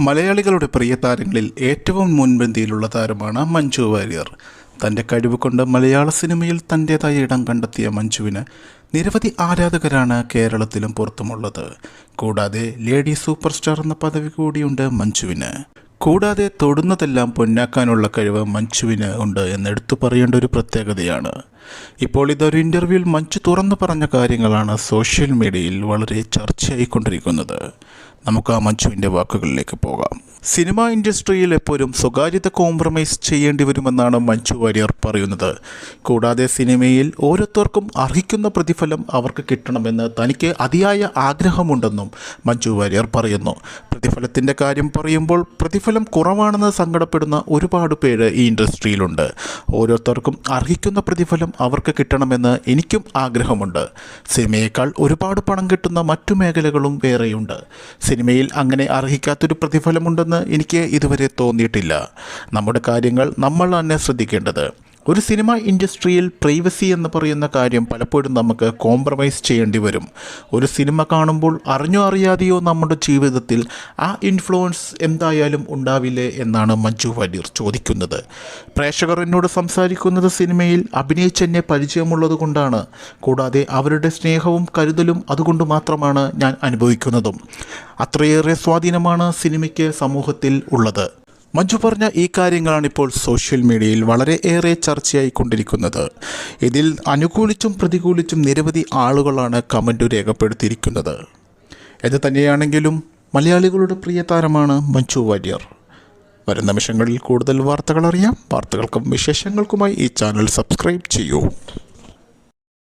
മലയാളികളുടെ പ്രിയ താരങ്ങളിൽ ഏറ്റവും മുൻപന്തിയിലുള്ള താരമാണ് മഞ്ജു വാര്യർ. തന്റെ കഴിവ് കൊണ്ട് മലയാള സിനിമയിൽ തന്റേതായ ഇടം കണ്ടെത്തിയ മഞ്ജുവിന് നിരവധി ആരാധകരാണ് കേരളത്തിലും പുറത്തുമുള്ളത്. കൂടാതെ ലേഡി സൂപ്പർ സ്റ്റാർ എന്ന പദവി കൂടിയുണ്ട് മഞ്ജുവിന്. കൂടാതെ തൊടുന്നതെല്ലാം പൊന്നാക്കാനുള്ള കഴിവ് മഞ്ജുവിന് ഉണ്ട് എന്ന് എടുത്തു പറയേണ്ട ഒരു പ്രത്യേകതയാണ്. ഇപ്പോൾ ഇതൊരു ഇന്റർവ്യൂവിൽ മഞ്ജു തുറന്നു പറഞ്ഞ കാര്യങ്ങളാണ് സോഷ്യൽ മീഡിയയിൽ വളരെ ചർച്ചയായിക്കൊണ്ടിരിക്കുന്നത്. നമുക്ക് ആ മഞ്ജുവിന്റെ വാക്കുകളിലേക്ക് പോകാം. സിനിമാ ഇൻഡസ്ട്രിയിൽ എപ്പോഴും സ്വകാര്യത കോംപ്രമൈസ് ചെയ്യേണ്ടി വരുമെന്നാണ് മഞ്ജു വാര്യർ പറയുന്നത്. കൂടാതെ സിനിമയിൽ ഓരോരുത്തർക്കും അർഹിക്കുന്ന പ്രതിഫലം അവർക്ക് കിട്ടണമെന്ന് തനിക്ക് അതിയായ ആഗ്രഹമുണ്ടെന്നും മഞ്ജു വാര്യർ പറയുന്നു. പ്രതിഫലത്തിന്റെ കാര്യം പറയുമ്പോൾ പ്രതിഫലം കുറവാണെന്ന് സങ്കടപ്പെടുന്ന ഒരുപാട് പേര് ഈ ഇൻഡസ്ട്രിയിലുണ്ട്. ഓരോരുത്തർക്കും അർഹിക്കുന്ന പ്രതിഫലം അവർക്ക് കിട്ടണമെന്ന് എനിക്കും ആഗ്രഹമുണ്ട്. സിനിമയേക്കാൾ ഒരുപാട് പണം കിട്ടുന്ന മറ്റു മേഖലകളും വേറെയുണ്ട്. സിനിമയിൽ അങ്ങനെ അർഹിക്കാത്തൊരു പ്രതിഫലമുണ്ടെന്ന് എനിക്ക് ഇതുവരെ തോന്നിയിട്ടില്ല. നമ്മുടെ കാര്യങ്ങൾ നമ്മൾ തന്നെ ശ്രദ്ധിക്കേണ്ടത്. ഒരു സിനിമ ഇൻഡസ്ട്രിയിൽ പ്രൈവസി എന്ന് പറയുന്ന കാര്യം പലപ്പോഴും നമുക്ക് കോംപ്രമൈസ് ചെയ്യേണ്ടി വരും. ഒരു സിനിമ കാണുമ്പോൾ അറിഞ്ഞോ അറിയാതെയോ നമ്മുടെ ജീവിതത്തിൽ ആ ഇൻഫ്ലുവൻസ് എന്തായാലും ഉണ്ടാവില്ലേ എന്നാണ് മഞ്ജു വാര്യർ ചോദിക്കുന്നത്. പ്രേക്ഷകർ എന്നോട് സംസാരിക്കുന്നത് സിനിമയിൽ അഭിനയിച്ചെന്നെ പരിചയമുള്ളത് കൊണ്ടാണ്. കൂടാതെ അവരുടെ സ്നേഹവും കരുതലും അതുകൊണ്ട് മാത്രമാണ് ഞാൻ അനുഭവിക്കുന്നതും. അത്രയേറെ സ്വാധീനമാണ് സിനിമയ്ക്ക് സമൂഹത്തിൽ ഉള്ളത്. മഞ്ജു പറഞ്ഞ ഈ കാര്യങ്ങളാണ് ഇപ്പോൾ സോഷ്യൽ മീഡിയയിൽ വളരെ ഏറെ ചർച്ചയായിക്കൊണ്ടിരിക്കുന്നത് ഇതിൽ അനുകൂലിച്ചും പ്രതികൂലിച്ചും നിരവധി ആളുകളാണ് കമന്റ് രേഖപ്പെടുത്തിയിരിക്കുന്നത്. ഇത് തന്നെയാണെങ്കിലും മലയാളികളുടെ പ്രിയ താരമാണ് മഞ്ജു വാര്യർ. വരും നിമിഷങ്ങളിൽ കൂടുതൽ വാർത്തകൾ അറിയാം. വാർത്തകൾക്കും വിശേഷങ്ങൾക്കുമായി ഈ ചാനൽ സബ്സ്ക്രൈബ് ചെയ്യൂ.